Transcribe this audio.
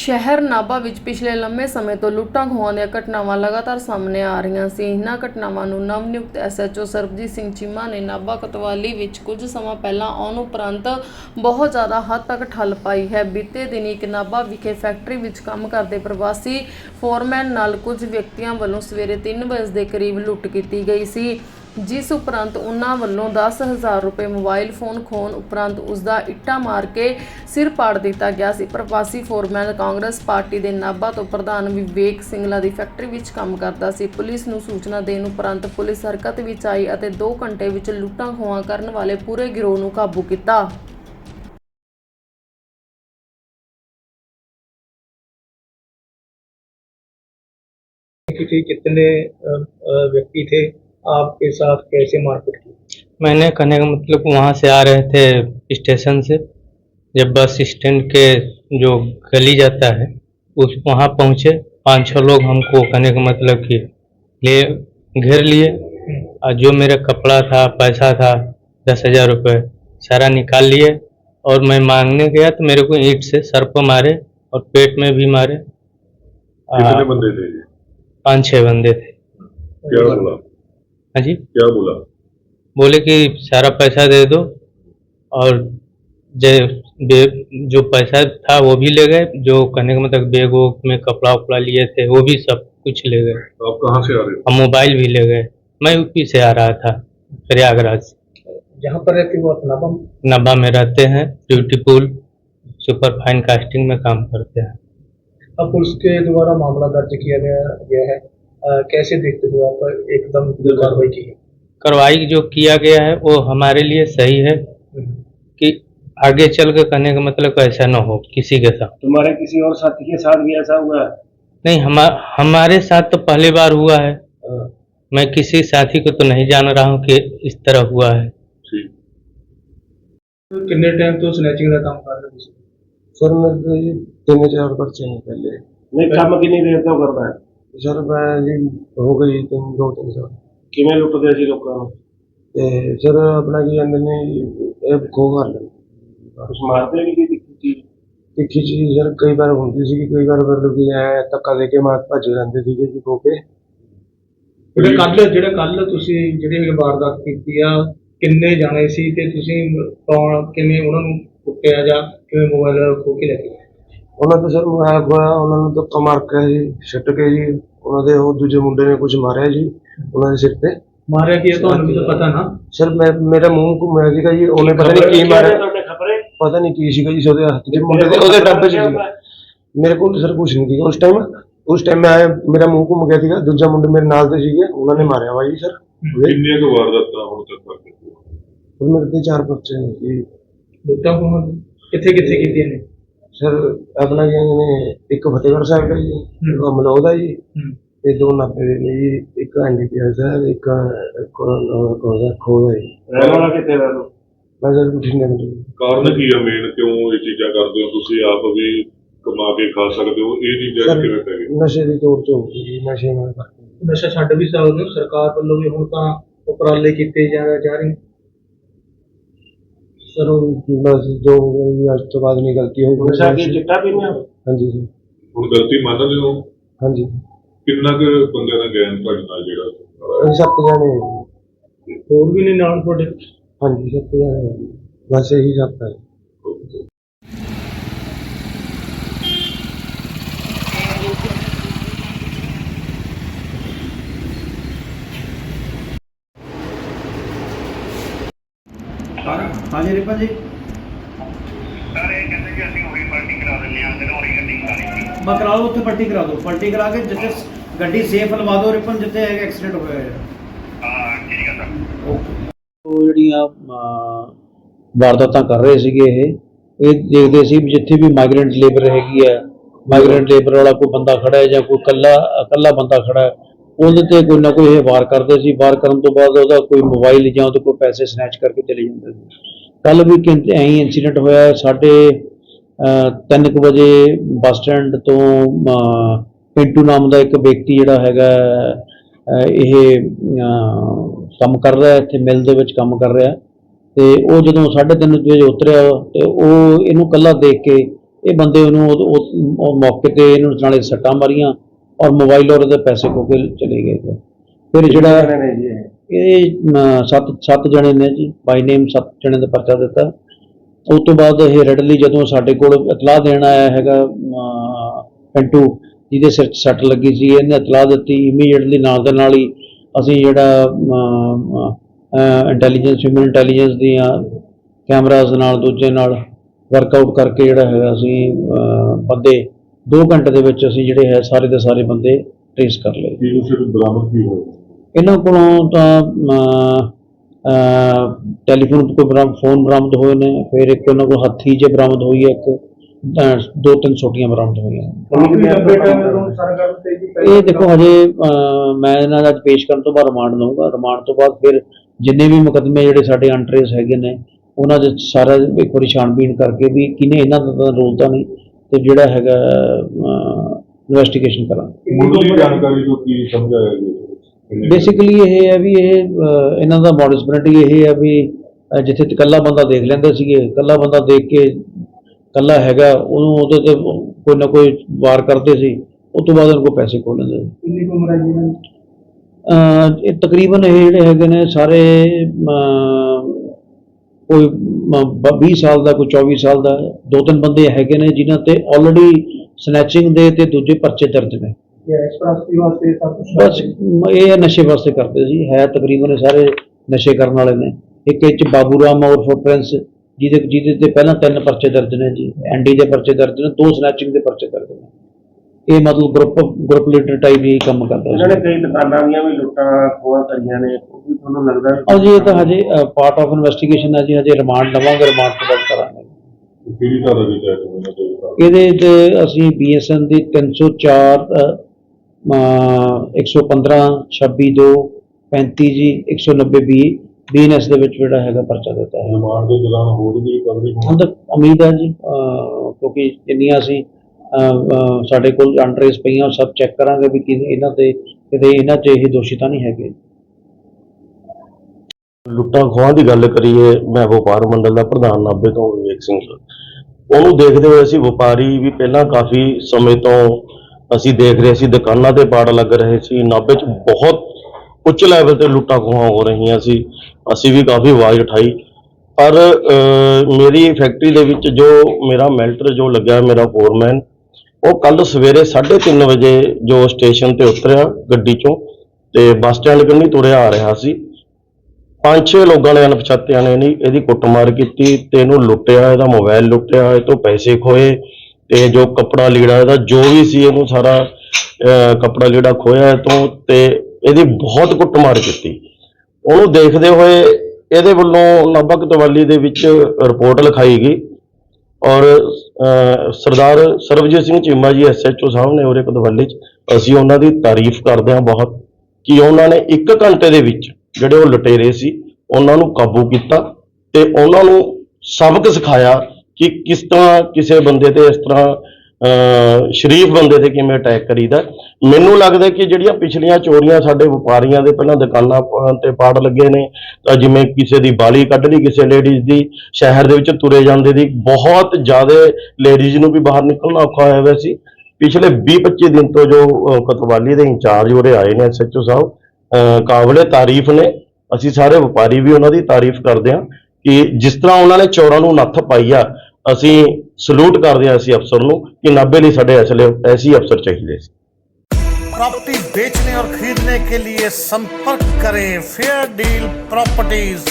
ਸ਼ਹਿਰ ਨਾਭਾ ਵਿੱਚ ਪਿਛਲੇ ਲੰਮੇ ਸਮੇਂ ਤੋਂ ਲੁੱਟਾਂ ਖੋਹਾਂ ਦੀਆਂ ਘਟਨਾਵਾਂ ਲਗਾਤਾਰ ਸਾਹਮਣੇ ਆ ਰਹੀਆਂ ਸੀ। ਇਹਨਾਂ ਘਟਨਾਵਾਂ ਨੂੰ ਨਵ ਨਵਨਿਯੁਕਤ ਐਸਐਚਓ ਸਰਬਜੀਤ ਸਿੰਘ ਚੀਮਾ ਨੇ ਨਾਭਾ ਕਤਵਾਲੀ ਵਿੱਚ ਕੁਝ ਸਮਾਂ ਪਹਿਲਾਂ ਆਉਣ ਉਪਰੰਤ ਬਹੁਤ ਜ਼ਿਆਦਾ ਹੱਦ ਤੱਕ ਠੱਲ ਪਾਈ ਹੈ। ਬੀਤੇ ਦਿਨੀ ਇੱਕ ਨਾਭਾ ਵਿਖੇ ਫੈਕਟਰੀ ਵਿੱਚ ਕੰਮ ਕਰਦੇ ਪ੍ਰਵਾਸੀ ਫੋਰਮੈਨ ਨਾਲ ਕੁਝ ਵਿਅਕਤੀਆਂ ਵੱਲੋਂ ਸਵੇਰੇ 3 ਵਜੇ ਦੇ ਕਰੀਬ ਲੁੱਟ ਕੀਤੀ ਗਈ ਸੀ। ਜਿਸ ਉਪਰੰਤ ਉਹਨਾਂ ਵੱਲੋਂ 10000 ਰੁਪਏ ਮੋਬਾਈਲ ਫੋਨ ਖੋਣ ਉਪਰੰਤ ਉਸ ਦਾ ਇੱਟਾ ਮਾਰ ਕੇ ਸਿਰ ਪਾੜ ਦਿੱਤਾ ਗਿਆ ਸੀ ਪ੍ਰਵਾਸੀ ਫੋਰਮੈਨ ਕਾਂਗਰਸ ਪਾਰਟੀ ਦੇ ਨਾਭਾ ਤੋਂ ਪ੍ਰਧਾਨ ਵਿਵੇਕ ਸਿੰਘਲਾ ਦੀ ਫੈਕਟਰੀ ਵਿੱਚ ਕੰਮ ਕਰਦਾ ਸੀ ਪੁਲਿਸ ਨੂੰ ਸੂਚਨਾ ਦੇਣ ਉਪਰੰਤ ਪੁਲਿਸ ਹਰਕਤ ਵਿੱਚ ਆਈ ਅਤੇ 2 ਘੰਟੇ ਵਿੱਚ ਲੁੱਟਾਂ ਖੋਹਾਂ ਕਰਨ ਵਾਲੇ ਪੂਰੇ ਗਿਰੋਹ ਨੂੰ ਕਾਬੂ ਕੀਤਾ की थी कितने अ, अ, व्यक्ति थे आपके साथ कैसे मारपीट की? मैंने कहने का मतलब वहाँ से आ रहे थे स्टेशन से। जब बस स्टैंड के जो गली जाता है उस वहाँ पहुँचे। पाँच छः लोग हमको कहने का मतलब कि ले घेर लिए। और जो मेरा कपड़ा था पैसा था दस हज़ार रुपये सारा निकाल लिए। और मैं मांगने गया तो मेरे को ईट से सर पर मारे और पेट में भी मारे। कितने बंदे थे पाँच छह बंदे थे। क्या बोला? हाँ जी। क्या बोला? बोले कि सारा पैसा दे दो और जे- बे- जो पैसा था वो भी ले गए जो कहने का मतलब बैग वोग में कपड़ा उपड़ा लिए थे वो भी सब कुछ ले गए। आप कहाँ से आ रहे और मोबाइल भी ले गए। मैं यूपी से आ रहा था प्रयागराज। जहाँ पर रहते वो अपना बम नब्बा में रहते हैं beautiful super fine casting में काम करते हैं। अब पुलिस के द्वारा मामला दर्ज किया गया है। कैसे देखते हो आप? एकदम कार्रवाई की कार्रवाई जो किया गया है वो हमारे लिए सही है हम्म। कि आगे चल कर करने का मतलब ऐसा ना हो किसी के साथ। तुम्हारे किसी और साथी के साथ भी ऐसा हुआ है? नहीं हमा, हमारे साथ तो पहली बार हुआ है। हाँ। मैं किसी साथी को तो नहीं जान रहा हूँ कि इस तरह हुआ है। कितने टाइम तो स्नैचिंग का काम कर रहे हो सर मैं तो तीन चार बार चाहिए पहले नहीं काम कितनी देर तो करता है। ਸਰ ਮੈਂ ਜੀ ਹੋ ਗਈ ਤਿੰਨ ਦੋ ਤਿੰਨ ਸਾਲ। ਕਿਵੇਂ ਲੁੱਟਦੇ ਸੀ ਲੋਕਾਂ ਨੂੰ? ਤੇ ਸਰ ਆਪਣਾ ਕੀ ਕਹਿੰਦੇ ਨੇ ਇਹ ਖੋ ਕਰ ਲੈਂਦੇ। ਕੁਛ ਮਾਰਦੇ ਵੀ ਕੀ ਦਿੱਤੀ ਦੇਖੀ ਜੀ ਸਰ ਕਈ ਵਾਰ ਹੁੰਦੀ ਸੀ ਕਈ ਵਾਰ ਮਤਲਬ ਕਿ ਐ ਧੱਕਾ ਦੇ ਕੇ ਮਾਰ ਭੱਜ ਜਾਂਦੇ ਸੀਗੇ ਜੀ ਖੋ ਕੇ। ਜਿਹੜੇ ਕੱਲ ਜਿਹੜਾ ਕੱਲ ਤੁਸੀਂ ਜਿਹੜੀ ਇਹ ਵਾਰਦਾਤ ਕੀਤੀ ਆ ਕਿੰਨੇ ਜਾਣੇ ਸੀ ਤੇ ਤੁਸੀਂ ਕੌਣ ਕਿਵੇਂ ਉਹਨਾਂ ਨੂੰ ਕੁੱਟਿਆ ਜਾਂ ਕਿਵੇਂ ਮੋਬਾਈਲ ਖੋ ਕੇ ਲੈ ਕੇ ਗਏ ਉਹਨਾਂ ਤੋਂ ਸਰ ਮਹਿਕ ਹੋਇਆ ਉਹਨਾਂ ਨੂੰ ਧੱਕਾ ਮਾਰ ਕੇ ਜੀ ਛੱਟ ਕੇ ਜੀ ਉਹਨਾਂ ਦੇ ਉਹ ਦੂਜੇ ਮੁੰਡੇ ਨੇ ਕੁਝ ਮਾਰਿਆ ਜੀ ਉਹਨਾਂ ਦੇ ਸਿਰ ਤੇ। ਮਾਰਿਆ ਕੀ ਤੁਹਾਨੂੰ ਵੀ ਤਾਂ ਪਤਾ ਨਾ। ਸਰ ਮੇਰਾ ਮੂੰਹ ਘੁੰਮਿਆ ਸੀਗਾ ਜੀ ਉਹਨੇ ਪਤਾ ਨਹੀਂ ਕੀ ਮਾਰਿਆ। ਪਤਾ ਨਹੀਂ ਕੀ ਸੀਗਾ ਜੀ ਉਹਦੇ ਹੱਥ 'ਚ ਮੁੰਡੇ ਦੇ ਉਹਦੇ ਡੱਬੇ 'ਚ ਸੀਗਾ। ਮੇਰੇ ਕੋਲ ਸਰ ਕੁਝ ਨਹੀਂ ਸੀਗਾ। ਉਸ ਟਾਈਮ ਉਸ ਟਾਈਮ ਮੈਂ ਮੇਰਾ ਮੂੰਹ ਘੁੰਮ ਗਿਆ ਸੀਗਾ ਦੂਜਾ ਮੁੰਡੇ ਮੇਰੇ ਨਾਲ ਦੇ ਸੀਗੇ ਉਹਨਾਂ ਨੇ ਮਾਰਿਆ ਵਾ ਜੀ ਸਰ। ਕਿੰਨੇ ਕੁ ਵਾਰ ਦਿੱਤਾ ਹੁਣ ਤੱਕ ਕਰਕੇ ਮੇਰੇ ਤੇ ਚਾਰ ਬੱਚੇ ਨੇ ਜੀ। ਦਿੱਤਾ ਕੋਣ ਕਿੱਥੇ ਕਿੱਥੇ ਕੀਤੀਆਂ ਨੇ? ਸਰ ਆਪਣਾ ਜੀ ਨੇ ਇੱਕ ਫਤਿਹਗੜ੍ਹ ਸਾਹਿਬ ਦਾ ਜੀ ਇੱਕ ਅਮਲੋਹ ਦਾ ਜੀ ਹੂੰ। ਤੇ ਦੋ ਨਾਪੇ ਦੇ ਨੇ ਜੀ ਇੱਕ ਐਨਡੀਪੀਐਸ ਹੈ ਇੱਕ ਕੋਰੋਨਾ ਕੋਜ਼ਾ ਖੋਦਾ ਜੀ। ਰਹਿਣ ਵਾਲਾ ਕਿੱਥੇ ਦਾ ਤੂੰ? ਮੈਂ ਸਰ ਬਠਿੰਡੇ ਤੋਂ ਜੀ। ਕਾਰਨ ਕੀ ਹੈ ਮੇਨ ਕਿਉਂ ਇਹ ਚੀਜ਼ਾਂ ਕਰਦੇ ਹੋ ਤੁਸੀਂ? ਆਪ ਵੀ ਕਮਾ ਕੇ ਖਾ ਸਕਦੇ ਹੋ। ਇਹ ਚੀਜ਼ਾਂ ਸਰ ਕਿਵੇਂ ਪੈ ਗਈ ਨਸ਼ੇ ਦੀ ਤੋੜ ਤੋਂ ਜੀ ਨਸ਼ੇ ਨਾਲ ਕਰਕੇ। ਨਸ਼ਾ ਛੱਡ ਵੀ ਸਕਦੇ ਹੋ। ਸਰਕਾਰ ਵੱਲੋਂ ਵੀ ਹੁਣ ਤਾਂ ਉਪਰਾਲੇ ਕੀਤੇ ਜਾ ਜਾ ਰਹੇ। ਨੇ। ਸਰ ਉਹ ਬਸ ਜੋ ਹੋ ਗਿਆ ਜੀ ਅੱਜ ਤੋਂ ਬਾਅਦ ਨਹੀਂ ਗਲਤੀ ਹੋ ਗਈ ਨਸ਼ਾ ਕੀ ਚਿੱਟਾ ਪੀਣਾ ਹਾਂਜੀ ਸਰ। ਹੁਣ ਗਲਤੀ ਮੰਨਦੇ ਹੋ? ਹਾਂਜੀ। ਕਿੰਨਾ ਕੁ ਬੰਦਿਆਂ ਦਾ ਗਿਆਨ ਤੁਹਾਡੇ ਨਾਲ ਜਿਹੜਾ ਅਸੀਂ ਸੱਤ ਜਾਣੇ ਹਾਂ ਜੀ। ਹੋਰ ਵੀ ਨੇ ਨਾਲ ਤੁਹਾਡੇ? ਹਾਂਜੀ ਸੱਤ ਜਾਣੇ ਹਾਂ ਜੀ। ਬਸ ਇਹੀ ਸੱਤ ਹੈ ਹਾਂਜੀ ਰਿਪਨ ਜੀ ਸਾਰੇ ਕਹਿੰਦੇ ਕਿ ਅਸੀਂ ਹੋਰੀ ਪਾਰਟੀ ਕਰਾ ਦਿੰਦੇ ਹਾਂ ਤੇ ਹੋਰੀ ਗੱਡੀ ਕਰਾਣੀ ਸੀ। ਬਾ ਕਰਾ ਉੱਥੇ ਪੱਟੀ ਕਰਾ ਦਿਓ ਪੱਟੀ ਕਰਾ ਕੇ ਜਿੱਥੇ ਗੱਡੀ ਸੇਫ ਲਵਾ ਦਿਓ ਰਿਪਨ ਜਿੱਥੇ ਹੈਗਾ ਐਕਸੀਡੈਂਟ ਹੋਇਆ ਹੈ ਹਾਂ ਠੀਕ ਹੈ ਸਰ। ਉਹ ਜਿਹੜੀਆਂ ਵਾਰਦਾਤਾਂ ਕਰ ਰਹੇ ਸੀਗੇ ਇਹ ਇਹ ਦੇਖਦੇ ਸੀ ਵੀ ਜਿੱਥੇ ਵੀ ਮਾਈਗ੍ਰੈਂਟ ਲੇਬਰ ਹੈਗੀ ਹੈ ਮਾਈਗ੍ਰੈਂਟ ਲੇਬਰ ਵਾਲਾ ਕੋਈ ਬੰਦਾ ਖੜਾ ਹੈ ਜਾਂ ਕੋਈ ਕੱਲਾ ਇਕੱਲਾ ਬੰਦਾ ਖੜਾ ਹੈ ਉਹਦੇ ਤੇ ਕੋਈ ਨਾ ਕੋਈ ਇਹ ਵਾਰ ਕਰਦੇ ਸੀ। ਵਾਰ ਕਰਨ ਤੋਂ ਬਾਅਦ ਉਹਦਾ ਕੋਈ ਮੋਬਾਈਲ ਜਾਂ ਉਹਦੇ ਕੋਈ ਪੈਸੇ ਸਨੈਚ ਕਰਕੇ ਚਲੇ ਜਾਂਦੇ ਸੀ। ਕੱਲ ਵੀ ਕਿੰਤੇ ਐਂ ਇਨਸੀਡੈਂਟ ਹੋਇਆ, ਸਾਡੇ 3:00 ਵਜੇ ਬੱਸ ਸਟੈਂਡ ਤੋਂ ਪਿੰਟੂ ਨਾਮ ਦਾ ਇੱਕ ਵਿਅਕਤੀ ਜਿਹੜਾ ਹੈਗਾ ਇਹ ਕੰਮ ਕਰ ਰਿਹਾ, ਇੱਥੇ ਮਿਲ ਦੇ ਵਿੱਚ ਕੰਮ ਕਰ ਰਿਹਾ। ਤੇ ਉਹ ਜਦੋਂ 3:30 ਵਜੇ ਉਤਰਿਆ, ਤੇ ਉਹ, ਇਹਨੂੰ ਕੱਲਾ ਦੇਖ ਕੇ, ਇਹ ਬੰਦੇ ਉਹਨੂੰ, ਉਹ- ਮੌਕੇ ਤੇ ਇਹਨੂੰ ਨਾਲੇ ਸੱਟਾਂ ਮਾਰੀਆਂ ਔਰ ਮੋਬਾਈਲ ਔਰ ਉਹਦੇ ਪੈਸੇ ਖੋ ਕੇ ਚਲੇ ਗਏ। ਫਿਰ ਜਿਹੜਾ ਇਹ ਸੱਤ ਸੱਤ ਜਣੇ ਨੇ ਜੀ ਬਾਈ ਨੇਮ ਸੱਤ ਜਣੇ ਦਾ ਪਰਚਾ ਦਿੱਤਾ। ਉਸ ਤੋਂ ਬਾਅਦ ਇਹ ਰੈਡਲੀ ਜਦੋਂ ਸਾਡੇ ਕੋਲ ਇਤਲਾਹ ਦੇਣ ਆਇਆ ਹੈਗਾ ਅਮ, ਪਿੰਟੂ ਜਿਹਦੇ ਸਿਰ 'ਚ ਸੱਟ ਲੱਗੀ ਸੀ ਇਹਨੇ ਇਤਲਾਹ ਦਿੱਤੀ ਇਮੀਡੀਏਟਲੀ ਨਾਲ ਦੇ ਨਾਲ ਹੀ ਅਸੀਂ ਜਿਹੜਾ ਇੰਟੈਲੀਜੈਂਸ ਹਿਊਮਨ ਇੰਟੈਲੀਜੈਂਸ ਦੀਆਂ ਕੈਮਰਾਜ਼ ਨਾਲ ਦੂਜੇ ਨਾਲ ਵਰਕਆਊਟ ਕਰਕੇ ਜਿਹੜਾ ਹੈਗਾ ਅਸੀਂ ਅਮ, ਬੰਦੇ 2 ਘੰਟੇ ਦੇ ਵਿੱਚ ਅਸੀਂ ਜਿਹੜੇ ਹੈ ਸਾਰੇ ਦੇ ਸਾਰੇ ਬੰਦੇ ਟ੍ਰੇਸ ਕਰ ਲਏ। ਕੀ ਕੁਛ ਬਰਾਮਦ ਕੀ ਹੋਇਆ ਇਹਨਾਂ ਕੋਲੋਂ ਤਾਂ ਟੈਲੀਫੋਨ ਤੋਂ ਕੋਈ ਬਰਾਮਦ ਫੋਨ ਬਰਾਮਦ ਹੋਏ ਨੇ ਫਿਰ ਇੱਕ ਉਹਨਾਂ ਕੋਲ ਹੱਥੀ ਜੇ ਬਰਾਮਦ ਹੋਈ ਹੈ ਇੱਕ ਦੋ ਤਿੰਨ ਛੋਟੀਆਂ ਬਰਾਮਦ ਹੋਈਆਂ ਜੀ ਇਹ ਦੇਖੋ ਹਜੇ ਮੈਂ ਇਹਨਾਂ ਦਾ ਅੱਜ ਪੇਸ਼ ਕਰਨ ਤੋਂ ਬਾਅਦ ਰਿਮਾਂਡ ਲਊਂਗਾ। ਰਿਮਾਂਡ ਤੋਂ ਬਾਅਦ ਫਿਰ ਜਿੰਨੇ ਵੀ ਮੁਕੱਦਮੇ ਜਿਹੜੇ ਸਾਡੇ ਅਨਟਰੇਸ ਹੈਗੇ ਨੇ ਉਹਨਾਂ ਦੇ ਸਾਰਾ ਇੱਕ ਵਾਰੀ ਛਾਣਬੀਣ ਕਰਕੇ ਵੀ ਕਿਨੇ ਇਹਨਾਂ ਦਾ ਰੋਲ ਤਾਂ ਨਹੀਂ ਤੇ ਜਿਹੜਾ ਹੈਗਾ ਇਨਵੈਸਟੀਗੇਸ਼ਨ ਕਰਾਂਗੇ। ਮੁੱਢਲੀ ਜਾਣਕਾਰੀ ਤੋਂ ਕੀ ਸਮਝਾਇਆ ਗਿਆ? ਕਿੰਨੇ- ਬੇਸਿਕਲੀ ਇਹ ਹੈ ਵੀ ਇਹ ਇਹਨਾਂ ਦਾ ਮੋਡਸ ਬ੍ਰਿਟੀ ਇਹ ਹੈ ਵੀ ਜਿੱਥੇ ਇਕੱਲਾ ਬੰਦਾ ਦੇਖ ਲੈਂਦੇ ਸੀਗੇ ਇਕੱਲਾ ਬੰਦਾ ਦੇਖ ਕੇ ਇਕੱਲਾ ਹੈਗਾ ਉਹਨੂੰ ਉਹਦੇ ਤੇ ਕੋਈ ਨਾ ਕੋਈ ਵਾਰ ਕਰਦੇ ਸੀ ਉਸ ਤੋਂ ਬਾਅਦ ਉਹਨਾਂ ਕੋਲ ਪੈਸੇ ਖੋਹ ਲੈਂਦੇ ਸੀ ਕਿੰਨੀ ਉਮਰ ਹੈ ਜੀ? ਅਹ, ਇਹ ਤਕਰੀਬਨ ਇਹ ਜਿਹੜੇ ਹੈਗੇ ਨੇ ਸਾਰੇ ਕੋਈ ਅਹ, ਬ- 20 ਸਾਲ ਦਾ ਕੋਈ 24 ਸਾਲ ਦਾ। ਦੋ ਤਿੰਨ ਬੰਦੇ ਹੈਗੇ ਨੇ ਜਿਨ੍ਹਾਂ ਤੇ ਆਲਰੇਡੀ ਸਨੈਚਿੰਗ ਦੇ ਤੇ ਦੂਜੇ ਪਰਚੇ ਦਰਜ ਨੇ ਬਸ ਇਹ ਨਸ਼ੇ ਵਾਸਤੇ ਕਰਦੇ ਸੀ ਹੈ ਤਕਰੀਬਨ ਸਾਰੇ ਨਸ਼ੇ ਕਰਨ ਵਾਲੇ ਨੇ। ਇੱਕ ਇਹ ਚ ਬਾਬੂ ਰਾਮ ਔਰ ਫੁੱਟਪ੍ਰਿੰਟਸ ਜਿਹਦੇ ਜਿਹਦੇ ਤੇ ਪਹਿਲਾਂ ਤਿੰਨ ਪਰਚੇ ਦਰਜ ਨੇ ਜੀ ਐਨਡੀ ਦੇ ਪਰਚੇ ਦਰਜ ਨੇ ਦੋ ਸਨੈਚਿੰਗ ਦੇ ਪਰਚੇ ਦਰਜ ਨੇ। ਇਹ ਮਤਲਬ ਗਰੁੱਪ ਗਰੁੱਪ ਲੀਡਰ ਟਾਈਪ ਹੀ ਕੰਮ ਕਰਦਾ ਸੀ। ਕਈ ਦੁਕਾਨਾਂ ਦੀਆਂ ਵੀ ਲੁੱਟਾਂ ਖੋਹਾਂ ਕਰੀਆਂ ਨੇ ਉਹ ਵੀ ਤੁਹਾਨੂੰ ਲੱਗਦਾ ਵੀ ਅਜੇ ਇਹ ਤਾਂ ਹਜੇ ਪਾਰਟ ਆਫ ਇਨਵੈਸਟੀਗੇਸ਼ਨ ਹੈ ਜੀ ਹਜੇ ਰਿਮਾਂਡ ਲਵਾਂਗੇ ਰਿਮਾਂਡ ਤੋਂ ਬਾਅਦ ਕਰਾਂਗੇ। ਇਹਦੇ 'ਚ ਅਸੀਂ ਬੀਐਸਐਨ ਦੀ 304 ਅ, ਅ, 115 26 2 35 ਜੀ 190 ਬੀ ਬੀਐਨਐਸ ਦੇ ਵਿੱਚ ਜਿਹੜਾ ਹੈਗਾ ਪਰਚਾ ਦਿੱਤਾ ਹੈ। ਰਿਮਾਂਡ ਦੇ ਦੌਰਾਨ ਹੋਰ ਵੀ ਰਿਕਵਰੀ ਹੁਣ? ਤਾਂ ਉਮੀਦ ਹੈ ਜੀ ਕਿਉਂਕਿ ਜਿੰਨੀਆਂ ਅਸੀਂ ਸਾਡੇ ਕੋਲ ਅੰਡਰੇਸ ਪਈਆਂ ਉਹ ਸਭ ਚੈੱਕ ਕਰਾਂਗੇ ਵੀ ਕਿ ਇਹਨਾਂ ਤੇ ਕਿਤੇ ਇਹਨਾਂ 'ਚ ਇਹ ਦੋਸ਼ੀ ਤਾਂ ਨਹੀਂ ਹੈਗੇ। ਲੁੱਟਾਂ ਖੋਹਾਂ ਦੀ ਗੱਲ ਕਰੀਏ ਮੈਂ ਵਪਾਰ ਮੰਡਲ ਦਾ ਪ੍ਰਧਾਨ ਨਾਭੇ ਤੋਂ ਵਿਵੇਕ ਸਿੰਘ। ਉਹਨੂੰ ਦੇਖਦੇ ਹੋਏ ਅਸੀਂ ਵਪਾਰੀ ਵੀ ਪਹਿਲਾਂ ਕਾਫੀ ਸਮੇਂ ਤੋਂ ਅਸੀਂ ਦੇਖ ਰਹੇ ਸੀ, ਦੁਕਾਨਾਂ ਤੇ ਪਾੜ ਲੱਗ ਰਹੇ ਸੀ, ਨਾਭੇ 'ਚ ਬਹੁਤ ਉੱਚ ਲੈਵਲ ਤੇ ਲੁੱਟਾਂ ਖੋਹਾਂ ਹੋ ਰਹੀਆਂ ਸੀ। ਅਸੀਂ ਵੀ ਕਾਫੀ ਆਵਾਜ਼ ਉਠਾਈ। ਪਰ ਮੇਰੀ ਫੈਕਟਰੀ ਦੇ ਵਿੱਚ ਜੋ ਮੇਰਾ ਮੈਲਟਰ ਜੋ ਲੱਗਿਆ, ਮੇਰਾ ਫੋਰਮੈਨ ਉਹ ਕੱਲ ਸਵੇਰੇ 3:30 ਵਜੇ ਜੋ ਸਟੇਸ਼ਨ ਤੇ ਉਤਰਿਆ ਗੱਡੀ 'ਚੋਂ ਤੇ ਬੱਸ ਸਟੈਂਡ ਕੰਨੀ ਤੁਰਿਆ ਆ ਰਿਹਾ ਸੀ। ਪੰਜ ਛੇ ਲੋਕਾਂ ਨੇ ਅਣਪਛਾਤਿਆਂ ਨੇ ਨਹੀਂ ਇਹਦੀ ਕੁੱਟਮਾਰ ਕੀਤੀ, ਤੇ ਇਹਨੂੰ ਲੁੱਟਿਆ, ਇਹਦਾ ਮੋਬਾਈਲ ਲੁੱਟਿਆ ਇਹ ਤੋਂ ਪੈਸੇ ਖੋਏ। ਤੇ ਜੋ ਕੱਪੜਾ ਲੀੜਾ ਇਹਦਾ ਜੋ ਵੀ ਸੀ ਇਹਨੂੰ ਸਾਰਾ ਅਹ, ਕੱਪੜਾ ਲੀੜਾ ਖੋਇਆ ਇਹ ਤੋਂ ਤੇ ਇਹਦੀ ਬਹੁਤ ਕੁੱਟਮਾਰ ਕੀਤੀ। ਉਹਨੂੰ ਦੇਖਦੇ ਹੋਏ ਇਹਦੇ ਵੱਲੋਂ ਨਾਭਾ ਕਤਵਾਲੀ ਦੇ ਵਿੱਚ ਰਿਪੋਰਟ ਲਿਖਾਈ ਗਈ ਔਰ ਸਰਦਾਰ ਸਰਬਜੀਤ ਸਿੰਘ ਚੀਮਾ ਜੀ ਐਸਐਚਓ ਸਾਹਿਬ ਨੇ ਉਰੇ ਕਤਵਾਲੀ ਚ ਅਸੀਂ ਉਹਨਾਂ ਦੀ ਤਾਰੀਫ ਕਰਦੇ ਹਾਂ ਬਹੁਤ ਕਿ ਉਹਨਾਂ ਨੇ 1 ਘੰਟੇ ਦੇ ਵਿੱਚ ਜਿਹੜੇ ਉਹ ਲਟੇਰੇ ਸੀ ਉਹਨਾਂ ਨੂੰ ਕਾਬੂ ਕੀਤਾ ਤੇ ਉਹਨਾਂ ਨੂੰ ਸਬਕ ਸਿਖਾਇਆ ਕਿ ਕਿਸ ਤਰ੍ਹਾਂ ਕਿਸੇ ਬੰਦੇ ਤੇ ਇਸ ਤਰ੍ਹਾਂ ਅਹ, ਸ਼ਰੀਫ ਬੰਦੇ ਤੇ ਕਿਵੇਂ ਅਟੈਕ ਕਰੀਦਾ ਮੈਨੂੰ ਲੱਗਦਾ ਕਿ ਜਿਹੜੀਆਂ ਪਿਛਲੀਆਂ ਚੋਰੀਆਂ ਸਾਡੇ ਵਪਾਰੀਆਂ ਦੇ ਪਹਿਲਾਂ ਦੁਕਾਨਾਂ ਤੇ ਪਾੜ ਲੱਗੇ ਨੇ ਤਾਂ ਜਿਵੇਂ ਕਿਸੇ ਦੀ ਬਾਲੀ ਕੱਢ ਲਈ ਕਿਸੇ ਲੇਡੀਜ਼ ਦੀ ਸ਼ਹਿਰ ਦੇ ਵਿੱਚ ਤੁਰੇ ਜਾਂਦੇ ਦੀ ਬਹੁਤ ਜ਼ਿਆਦਾ ਲੇਡੀਜ਼ ਨੂੰ ਵੀ ਬਾਹਰ ਨਿਕਲਣਾ ਔਖਾ ਹੋਇਆ ਹੋਇਆ ਸੀ। ਪਿਛਲੇ 20-25 ਦਿਨ ਤੋਂ ਜੋ ਕਤਵਾਲੀ ਦੇ ਇੰਚਾਰਜ ਉਰੇ ਆਏ ਨੇ ਐਸਐਚਓ ਸਾਹਿਬ ਅਹ, ਕਾਬਲੇ ਤਾਰੀਫ ਨੇ। ਅਸੀਂ ਸਾਰੇ ਵਪਾਰੀ ਵੀ ਉਹਨਾਂ ਦੀ ਤਾਰੀਫ ਕਰਦੇ ਹਾਂ ਕਿ ਜਿਸ ਤਰ੍ਹਾਂ ਉਹਨਾਂ ਨੇ ਚੋਰਾਂ ਨੂੰ ਨੱਥ ਪਾਈ ਆ ਅਸੀਂ ਸਲੂਟ ਕਰਦੇ ਹਾਂ ਅਸੀਂ ਅਫਸਰ ਨੂੰ ਕਿ ਨਾਭੇ ਲਈ ਸਾਡੇ ਅਸਲੇ ਐਸੀ ਅਫਸਰ ਚਾਹੀਦੇ ਸੀ प्रॉपर्टी बेचने और खरीदने के लिए संपर्क करें फेयर डील प्रॉपर्टीज